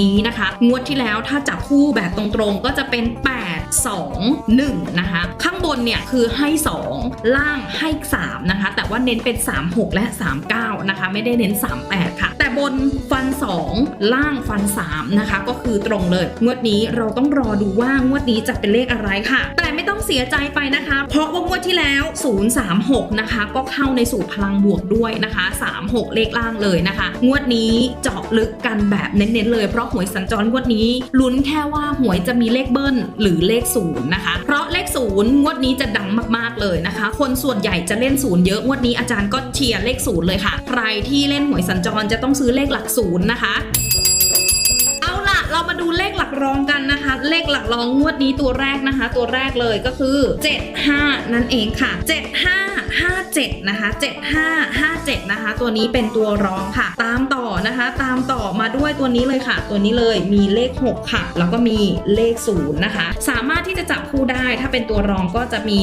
นี้นะคะ งวดที่แล้วถ้าจับคู่แบบตรงๆก็จะเป็น 8 2 1 นะคะ ข้างบนเนี่ยคือให้ 2 ล่างให้ 3 นะคะ แต่ว่าเน้นเป็น 3 6 และ 3 9 นะคะ ไม่ได้เน้น 3 8 ค่ะแต่ บนฟัน 2 ล่างฟัน 3 นะคะ ก็คือตรงเลย งวดนี้เราต้องรอดูว่างวดนี้จะเป็นเลขอะไรค่ะ แต่ไม่ต้องเสียใจไปนะคะ เพราะว่างวดที่แล้ว 036 นะคะ ก็เข้าในสูตรพลังบวกด้วยนะคะ 36 เลขล่างเลยนะคะ งวดนี้เจาะลึกกันแบบเน้นๆเลย เพราะหวยสัญจรงวดนี้ลุ้นแค่ว่าหวยจะมีเลขเบิ้ลหรือเลขศูนย์นะคะ เพราะเลขศูนย์งวดนี้จะดังมากๆเลยนะคะ คนส่วนใหญ่จะเล่นศูนย์เยอะงวดนี้อาจารย์ก็เชียร์เลขศูนย์เลยค่ะ ใครที่เล่นหวยสัญจรจะต้องซื้อเลขหลักศูนย์นะคะ เอาล่ะเรามาดูเลขหลักรองกันนะคะ เลขหลักรองงวดนี้ตัวแรกนะคะ ตัวแรกเลยก็คือ 75 นั่นเองค่ะ 57 นะคะ 7557 นะคะ ตัวนี้เป็นตัวรองค่ะ ตามต่อนะคะ ตามต่อมาด้วยตัวนี้เลยค่ะ ตัวนี้เลยมีเลข 6 ค่ะ แล้วก็มีเลข 0 นะคะ สามารถที่จะจับคู่ได้ ถ้าเป็นตัวรองก็จะมี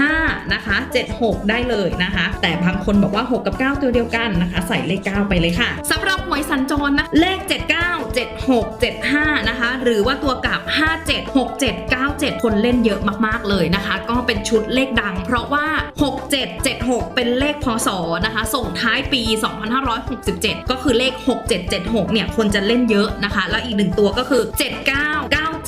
75 นะคะ 76 ได้เลยนะคะ แต่บางคนบอกว่า 6 กับ 9 ตัวเดียวกันนะคะ ใส่เลข 9 ไปเลยค่ะสำหรับ วยสัญจรนะ เลข 79 76 75 นะคะ หรือว่าตัวกลับ 57 67 97 คนเล่นเยอะมากๆเลยนะคะ ก็เป็นชุดเลขดัง เพราะว่า 6776 เป็นเลขพศนะคะ ส่งท้ายปี 2567 ก็คือเลข 6776 เนี่ย คนจะเล่นเยอะนะคะ แล้วอีกหนึ่งตัวก็คือ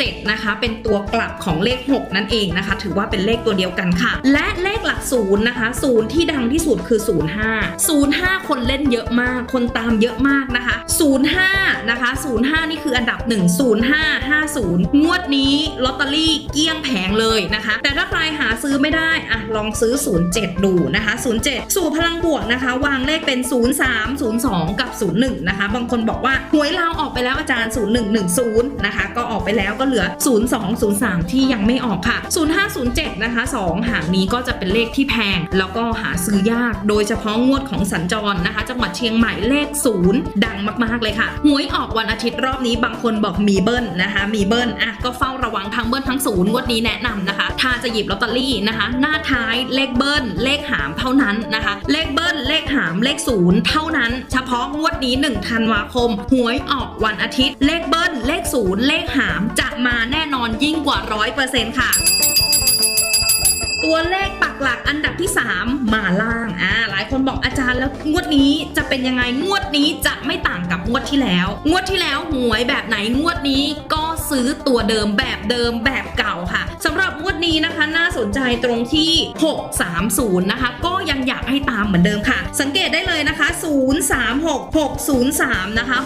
7 นะคะ เป็นตัวกลับของเลข 6 นั่นเองนะคะ ถือว่าเป็นเลขตัวเดียวกันค่ะ และเลขหลักศูนย์นะคะศูนย์ที่ดังที่สุดคือ 05 05 คนเล่นเยอะมาก คนตามเยอะมากนะคะ 05 นะคะ 05 นี่คืออันดับ 1 0550 งวดนี้ลอตเตอรี่เกลี้ยงแผงเลยนะคะ แต่ถ้าใครหาซื้อไม่ได้อะลองซื้อ 07 ดูนะคะ 07 สู่พลังบวกนะคะ วางเลขเป็น 03 02 กับ 01 นะคะ บางคนบอกว่าหวยลาวออกไปแล้วอาจารย์ 0110 นะคะ ก็ออกไปแล้วก็เหลือ 0203 ที่ยังไม่ออกค่ะ 0507 นะคะ 2 หางนี้ก็จะเป็นเลขที่แพง แล้วก็หาซื้อยาก โดยเฉพาะงวดของสัญจรนะคะ จังหวัดเชียงใหม่เลข 0 ดังมากๆเลยค่ะ หวยออกวันอาทิตย์รอบนี้บางคนบอกมีเบิ้ลนะคะ มีเบิ้ลอะก็เฝ้าระวังทั้งเบิ้ลทั้งศูนย์งวดนี้แนะนำนะคะ ถ้าจะหยิบลอตเตอรี่นะคะ หน้าท้ายเลขเบิ้ลเลขหามเท่านั้นนะคะ เลขเบิ้ลเลขหามเลขศูนย์เท่านั้น เฉพาะงวดนี้1ธันวาคม หวยออกวันอาทิตย์ เลขเบิ้ลเลขศูนย์เลขหามจะมาแน่นอนยิ่งกว่า 100%ค่ะ ตัวเลขปักหลักอันดับที่ 3 มาล่างอ่าหลายคนบอกอาจารย์แล้วงวดนี้จะเป็นยังไงงวดนี้จะไม่ต่างกับงวดที่แล้ว งวดที่แล้วหวยแบบไหนงวดนี้ก็ซื้อตัวเดิมแบบเดิมแบบเก่าค่ะสำ นี้นะคะน่าสนใจตรงที่ 630 นะคะ ก็ยังอยากให้ตามเหมือนเดิมค่ะ สังเกตได้เลยนะคะ 036 603 นะคะ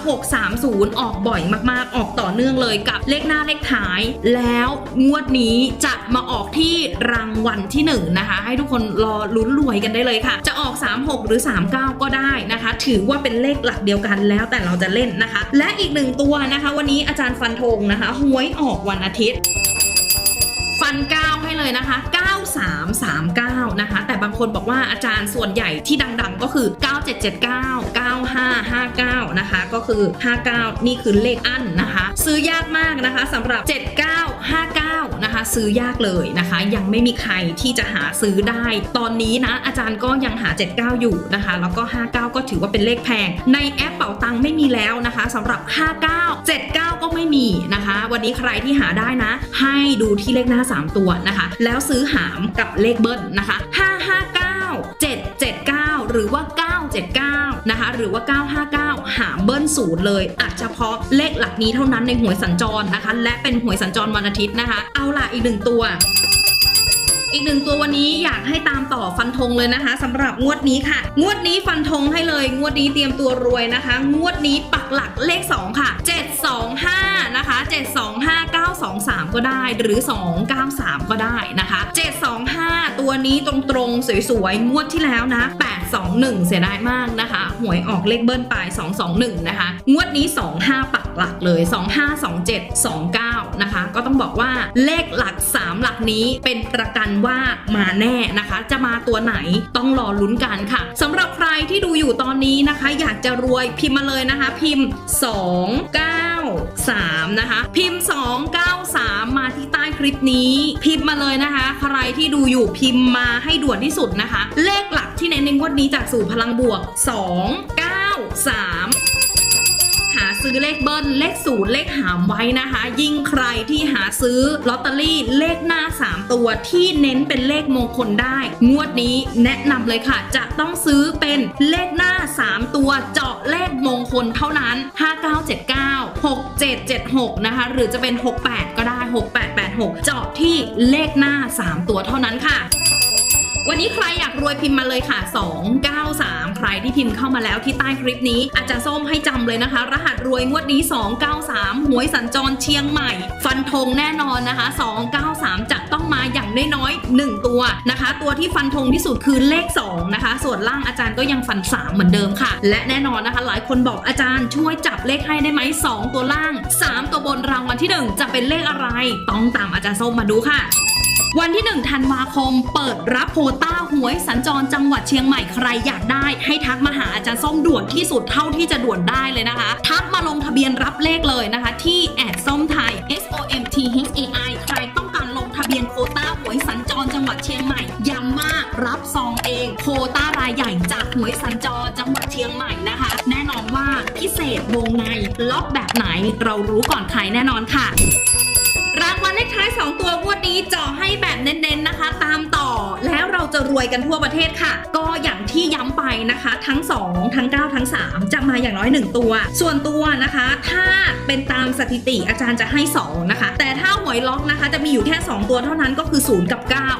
630 ออกบ่อยมากๆ ออกต่อเนื่องเลยกับเลขหน้าเลขท้าย แล้วงวดนี้จะมาออกที่รางวัลที่ 1 นะคะ ให้ทุกคนรอลุ้นรวยกันได้เลยค่ะ จะออก 36 หรือ 39 ก็ได้นะคะ ถือว่าเป็นเลขหลักเดียวกันแล้วแต่เราจะเล่นนะคะ และอีกหนึ่งตัวนะคะ วันนี้อาจารย์ฟันธงนะคะหวยออกวันอาทิตย์ ฟัน9ให้เลยนะคะ 9339 นะคะ แต่บางคนบอกว่าอาจารย์ส่วนใหญ่ที่ดังๆ ก็คือ 9779 9559 นะคะ ก็คือ 59 นี่คือเลขอั้นนะคะซื้อยากมากนะคะสำหรับ 7959 นะคะ ซื้อยากเลยนะคะ ยังไม่มีใครที่จะหาซื้อได้ ตอนนี้นะอาจารย์ก็ยังหา 79 อยู่นะคะ แล้วก็ 59 ก็ถือว่าเป็นเลขแพง ในแอปเป๋าตังค์ไม่มีแล้วนะคะสำหรับ 59 79 ก็ไม่มีนะคะ วันนี้ใครที่หาได้นะ ให้ดูที่เลขหน้า 3 ตัวนะคะ แล้วซื้อหามกับเลขเบิ้ลนะคะ 559 779 หรือว่า 979 นะคะ หรือว่า 959 ศูนย์เลย อาจจะเพาะเลขหลักนี้เท่านั้นในหวยสัญจรนะคะ และเป็นหวยสัญจรวันอาทิตย์นะคะ เอาล่ะอีกหนึ่งตัว อีกหนึ่งตัววันนี้อยากให้ตามต่อฟันธงเลยนะคะสำหรับงวดนี้ค่ะ งวดนี้ฟันธงให้เลย งวดนี้เตรียมตัวรวยนะคะ งวดนี้ปักหลักเลข 2 ค่ะ 725 นะคะ 725 923 ก็ได้หรือ 293 ก็ได้นะคะ 725 ตัวนี้ตรงๆ สวยๆ งวดที่แล้วนะ 821 เสียดายมากนะคะ หวยออกเลขเบิ้ลไป 221 นะคะ งวดนี้ 25 ปักหลักเลย 2527 29 นะคะ ก็ต้องบอกว่าเลขหลัก 3 หลักนี้เป็นประกันว่ามาแน่นะคะ จะมาตัวไหนต้องรอลุ้นกันค่ะสำหรับใครที่ดูอยู่ตอนนี้นะคะ อยากจะรวยพิมพ์มาเลยนะคะ พิมพ์ 293 นะคะ พิมพ์ 293 มาที่ใต้คลิปนี้ พิมพ์มาเลยนะคะ ใครที่ดูอยู่พิมพ์มาให้ด่วนที่สุดนะคะ เลขหลักที่ในในงวดนี้จากสู่พลังบวก 293 หาซื้อเลขเบิ้ลเลขศูนย์เลขหามไว้นะคะ ยิ่งใครที่หาซื้อลอตเตอรี่เลขหน้า 3 ตัวที่เน้นเป็นเลขมงคลได้ งวดนี้แนะนำเลยค่ะ จะต้องซื้อเป็นเลขหน้า 3 ตัวเจาะเลขมงคลเท่านั้น 5979 6776 นะคะ หรือจะเป็น 68 ก็ได้ 6886 เจาะที่เลขหน้า 3 ตัวเท่านั้นค่ะ วันนี้ใครอยากรวยพิมพ์มาเลยค่ะ 293 ใครที่พิมพ์เข้ามาแล้วที่ใต้คลิปนี้ อาจารย์ส้มให้จำเลยนะคะ รหัสรวยงวดนี้ 293 หวยสัญจรเชียงใหม่ ฟันธงแน่นอนนะคะ 293 จะต้องมาอย่างน้อยๆ1ตัวนะคะ ตัวที่ฟันธงที่สุดคือเลข 2 นะคะ ส่วนล่างอาจารย์ก็ยังฟัน 3 เหมือนเดิมค่ะ และแน่นอนนะคะ หลายคนบอกอาจารย์ช่วยจับเลขให้ได้ไหม 2 ตัวล่าง 3 ตัวบนรางวัลที่ 1 จะเป็นเลขอะไร ต้องตามอาจารย์ส้มมาดูค่ะ วันที่ 1 ธันวาคม เปิดรับโควต้าหวยสัญจรจังหวัดเชียงใหม่ใครอยากได้ ให้ทักมาหาอาจารย์ส้มด่วนที่สุดเท่าที่จะด่วนได้เลยนะคะ ทักมาลงทะเบียนรับเลขเลยนะคะ ที่แอดส้มไทย S O M T H A I ใครต้องการลงทะเบียนโควต้าหวยสัญจรจังหวัดเชียงใหม่ย้ำมากรับซองเอง โควต้ารายใหญ่จากหวยสัญจรจังหวัดเชียงใหม่นะคะ แน่นอนว่าพิเศษวงในล็อกแบบไหนเรารู้ก่อนใครแน่นอนค่ะ รางวัลเลขท้าย 2 ตัวงวดนี้เจาะให้แบบเน้นๆนะคะ ตามต่อแล้วเราจะรวยกันทั่วประเทศค่ะ ก็อย่างที่ย้ำไปนะคะ ทั้ง 2 ทั้ง 9 ทั้ง 3 จะมาอย่างน้อย 1 ตัว ส่วนตัวนะคะ ถ้าเป็นตามสถิติอาจารย์จะให้ 2 นะคะ แต่ถ้าหวยล็อกนะคะ จะมีอยู่แค่ 2 ตัวเท่านั้นก็คือ 0 กับ9นะคะถ้า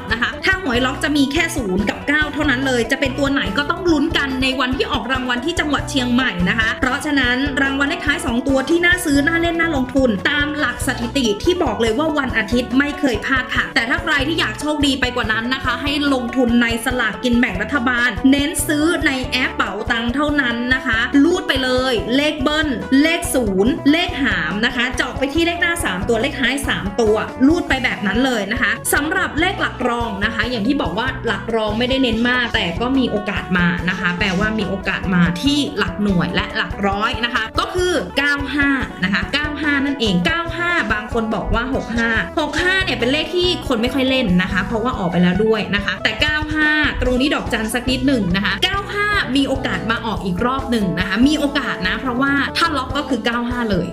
วยล็อกจะมีแค่0กับ 9 เท่านั้นเลย จะเป็นตัวไหนก็ต้องลุ้นกันในวันที่ออกรางวัลที่จังหวัดเชียงใหม่นะคะ เพราะฉะนั้นรางวัลเลขท้าย 2 ตัวที่น่าซื้อน่าเล่นน่าลงทุน ตามหลักสถิติที่บอกเลยว่าวันอาทิตย์ไม่เคยพลาดค่ะ แต่ถ้าใครที่อยากโชคดีไปกว่านั้นนะคะ ให้ลงทุนในสลากกินแบ่งรัฐบาล เน้นซื้อในแอปเป๋าตังเท่านั้นนะคะรูดไปเลยเลขเบิ้ลเลขศูนย์เลขหามนะคะเจาะไปที่เลขหน้า 3 ตัวเลขท้าย 3 ตัวรูดไปแบบนั้นเลยนะคะสำหรับเลขหลักรองนะคะอย่างที่บอกว่าหลักรองไม่ได้เน้นมาก แต่ก็มีโอกาสมานะคะ แปลว่ามีโอกาสมาที่หลักหน่วยและหลักร้อยนะคะ ก็คือ 95 นะคะ 95 นั่นเอง 95 บางคนบอกว่า 65 65 เนี่ยเป็นเลขที่คนไม่ค่อยเล่นนะคะ เพราะว่าออกไปแล้วด้วยนะคะ แต่ 95 ตรงนี้ดอกจันสักนิดหนึ่งนะคะ9 มีโอกาสมาออกอีกรอบหนึ่งนะคะ มีโอกาสนะ เพราะว่าถ้าล็อกก็คือ 95 เลย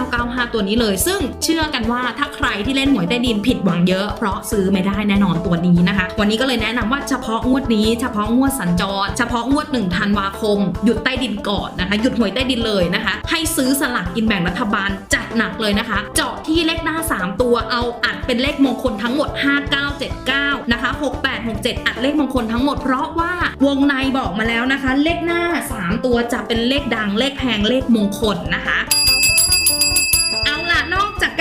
5995 ตัวนี้เลย ซึ่งเชื่อกันว่าถ้าใครที่เล่นหวยใต้ดินผิดหวังเยอะ เพราะซื้อไม่ได้แน่นอนตัวนี้นะคะ วันนี้ก็เลยแนะนำว่าเฉพาะงวดนี้เฉพาะงวดสัญจร เฉพาะงวด1ธันวาคม หยุดใต้ดินก่อนนะคะ หยุดหวยใต้ดินเลยนะคะ ให้ซื้อสลากกินแบ่งรัฐบาลจัดหนักเลยนะคะ เจาะที่เลขหน้า 3 ตัวเอาอัดเป็นเลขมงคลทั้งหมด 5979 นะคะ 6867 อัดเลขมงคลทั้งหมดเพราะว่าวงในบอกมาแล้วนะคะเลขหน้า 3 ตัวจะเป็นเลขดังเลขแพงเลขมงคลนะคะเอาล่ะนอกจาก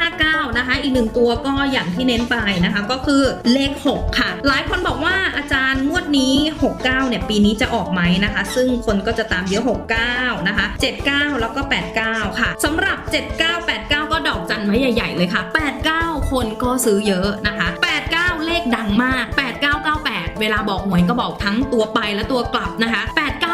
9559 นะคะ อีกหนึ่งตัวก็อย่างที่เน้นไปนะคะ ก็คือเลข 6 ค่ะ หลายคนบอกว่าอาจารย์งวดนี้ 69 เนี่ย ปีนี้จะออกไหมนะคะ ซึ่งคนก็จะตามเยอะ 69 นะคะ 79 แล้วก็ 89 ค่ะสำหรับ 79 89 ก็ดอกจันไว้ใหญ่ ๆ เลยค่ะ 89 คนก็ซื้อเยอะนะคะ 89 เลขดังมาก เวลาบอกหวยก็บอกทั้งตัวไปและตัวกลับนะคะ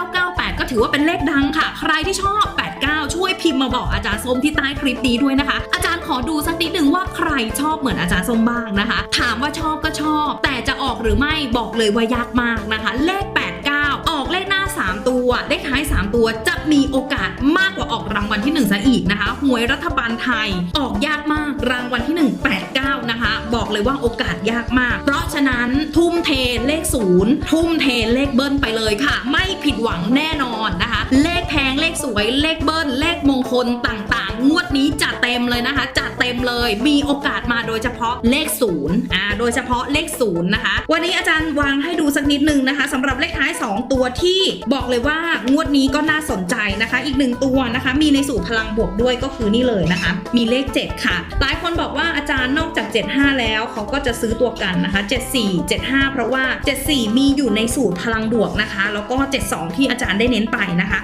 8998 ก็ถือว่าเป็นเลขดังค่ะ ใครที่ชอบ 89 ช่วยพิมพ์มาบอกอาจารย์ส้มที่ใต้คลิปนี้ด้วยนะคะ อาจารย์ขอดูสักนิดหนึ่งว่าใครชอบเหมือนอาจารย์ส้มบ้างนะคะ ถามว่าชอบก็ชอบ แต่จะออกหรือไม่บอกเลยว่ายากมากนะคะ เลข 89 ออกเลขหน้า3 ตัวเลขท้าย 3 ตัวจะมีโอกาสมากกว่าออกรางวัลที่1ซะอีกนะคะหวยรัฐบาลไทยออกยากมากรางวัลที่ 1 89 นะคะ บอกเลยว่าโอกาสยากมาก เพราะฉะนั้นทุ่มเทเลขศูนย์ทุ่มเทเลขเบิ้ลไปเลยค่ะ ไม่ผิดหวังแน่นอนนะคะ เลขแพงเลขสวยเลขเบิ้ล เลขมงคลต่างๆ งวดนี้จัดเต็มเลยนะคะจัดเต็มเลยมีโอกาสมาโดยเฉพาะเลขศูนย์อ่าโดยเฉพาะเลขศูนย์นะคะ วันนี้อาจารย์วางให้ดูสักนิดนึงนะคะสำหรับเลขท้าย 2 ตัวที่บอกเลยว่างวดนี้ก็น่าสนใจนะคะ อีกหนึ่งตัวนะคะ มีในสูตรพลังบวกด้วยก็คือนี่เลยนะคะ มีเลข 7 ค่ะ หลายคนบอกว่าอาจารย์นอกจาก 75 แล้วเขาก็จะซื้อตัวกันนะคะ 74 75 เพราะว่า 74 มีอยู่ในสูตรพลังบวกนะคะ แล้วก็ 72 ที่อาจารย์ได้เน้นไปนะคะ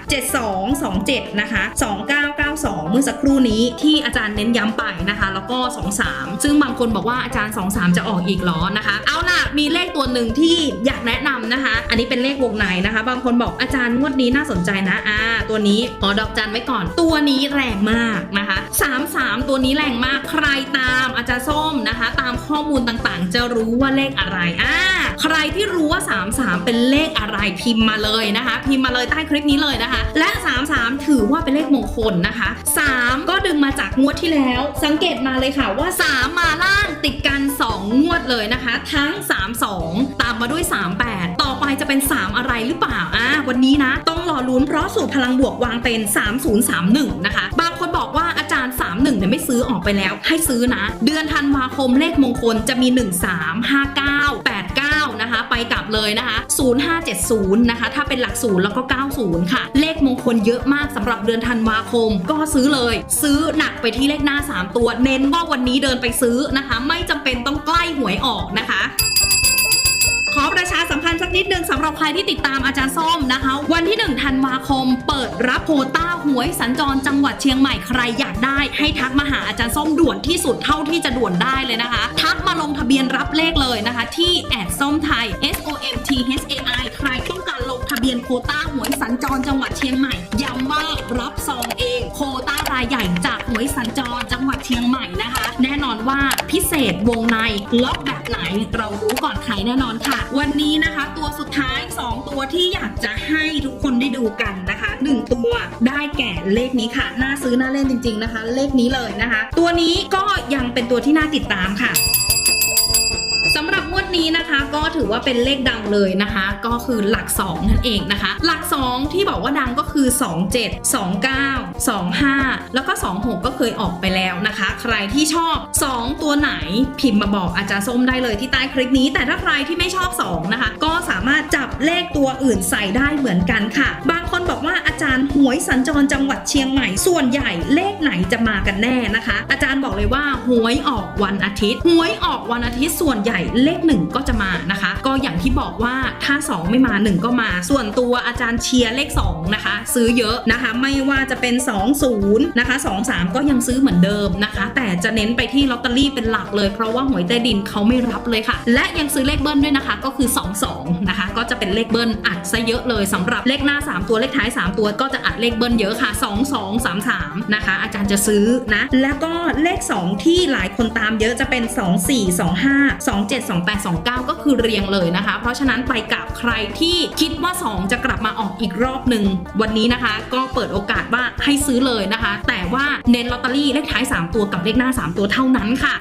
72 27 นะคะ 29 92เมื่อสักครู่นี้ที่อาจารย์เน้นย้ำไปนะคะ แล้วก็ 23 ซึ่งบางคนบอกว่าอาจารย์ 23 จะออกอีกหรอนะคะ เอาล่ะ มีเลขตัวหนึ่งที่อยากแนะนำนะคะ อันนี้เป็นเลขวงในนะคะ บางคนบอกอาจารย์งวดนี้น่าสนใจนะอ่าตัวนี้ขอดอกจันไว้ก่อน ตัวนี้แรงมากนะคะ33 ตัวนี้แรงมากใครตามอาจารย์ส้มนะคะ ตามข้อมูลต่างๆ จะรู้ว่าเลขอะไรอ่าใครที่รู้ว่า 33 เป็นเลขอะไรพิมพ์มาเลยนะคะ พิมพ์มาเลยใต้คลิปนี้เลยนะคะ และ 33 ถือว่าเป็นเลขมงคลนะคะ 3 ก็ดึงมาจากงวดที่แล้ว สังเกตมาเลยค่ะว่า 3 มาล่างติดกัน 2 งวดเลยนะคะ ทั้ง 32 ตามมาด้วย 38 ต่อไปจะเป็น 3 อะไรหรือเปล่าอ่าวันนี้นะ ต้องรอลุ้นเพราะสูตรพลังบวกวางเป็น 3031 นะคะ บางคนบอกว่าอาจารย์ 31เนี่ยไม่ซื้อออกไปแล้ว ให้ซื้อนะ เดือนธันวาคมเลขมงคลจะมี 13 59 8 นะคะ ไปกลับเลยนะคะ 0570 นะคะ ถ้าเป็นหลักศูนย์แล้วก็ 90 ค่ะ เลขมงคลเยอะมากสำหรับเดือนธันวาคม ก็ซื้อเลย ซื้อหนักไปที่เลขหน้า 3 ตัว เน้นว่าวันนี้เดินไปซื้อนะคะ ไม่จำเป็นต้องใกล้หวยออกนะคะ นิดนึงสำหรับใครที่ติดตามอาจารย์ส้มนะคะ วันที่1ธันวาคม เปิดรับโควต้าหวยสัญจรจังหวัดเชียงใหม่ใครอยากได้ ให้ทักมาหาอาจารย์ส้มด่วนที่สุดเท่าที่จะด่วนได้เลยนะคะ ทักมาลงทะเบียนรับเลขเลยนะคะ ที่แอดส้มไทย S O M T H A I ใครต้องการลงทะเบียนโควต้าหวยสัญจรจังหวัดเชียงใหม่ย้ำว่ารับซองเองโควต้ารายใหญ่จา วยสัญจรจังหวัดเชียงใหม่นะคะ แน่นอนว่าพิเศษวงในล็อกแบบไหนเรารู้ก่อนใครแน่นอนค่ะ วันนี้นะคะ ตัวสุดท้าย 2 ตัวที่อยากจะให้ทุกคนได้ดูกันนะคะ 1 ตัวได้แก่เลขนี้ค่ะน่าซื้อน่าเล่นจริง ๆนะคะ เลขนี้เลยนะคะ ตัวนี้ก็ยังเป็นตัวที่น่าติดตามค่ะ นี้นะคะก็ถือว่าเป็นเลขดังเลยนะคะ ก็คือหลัก 2 นั่นเองนะคะ หลัก 2 ที่บอกว่าดังก็คือ 27 29 25 แล้วก็ 26 ก็เคยออกไปแล้วนะคะ ใครที่ชอบ 2 ตัวไหนพิมพ์มาบอกอาจารย์ส้มได้เลยที่ใต้คลิปนี้ แต่ถ้าใครที่ไม่ชอบ 2 นะคะ ก็สามารถจับเลขตัวอื่นใส่ได้เหมือนกันค่ะ บางคนบอกว่าอาจารย์หวยสัญจรจังหวัดเชียงใหม่ส่วนใหญ่เลขไหนจะมากันแน่นะคะ อาจารย์บ เลยว่าหวยออกวันอาทิตย์หวยออกวันอาทิตย์ส่วนใหญ่เลข1ก็จะมานะคะ ก็อย่างที่บอกว่าถ้า 2 ไม่มา 1 ก็มา ส่วนตัวอาจารย์เชียร์เลข2นะคะ ซื้อเยอะนะคะ ไม่ว่าจะเป็น 20นะคะ23 ก็ยังซื้อเหมือนเดิมนะคะ แต่จะเน้นไปที่ลอตเตอรี่เป็นหลักเลย เพราะว่าหวยใต้ดินเขาไม่รับเลยค่ะ และยังซื้อเลขเบิ้ลด้วยนะคะ ก็คือ 22นะคะก็จะเป็นเลขเบิ้ลอัดซะเยอะเลยสำหรับเลขหน้า 3 ตัวเลขท้าย 3 ตัวก็จะอัดเลขเบิ้ลเยอะค่ะ 2 2 3 3นะคะอาจารย์จะซื้อนะแล้วก็เลข2 ที่หลายคนตามเยอะจะเป็น 2 4 2 5 2 7 2 8 2 9 ก็คือเรียงเลยนะคะ เพราะฉะนั้นไปกับใครที่คิดว่า 2 จะกลับมาออกอีกรอบหนึ่งวันนี้นะคะ ก็เปิดโอกาสว่าให้ซื้อเลยนะคะ แต่ว่าเน้นลอตเตอรี่เลขท้าย 3 ตัวกับเลขหน้า 3 ตัวเท่านั้นค่ะ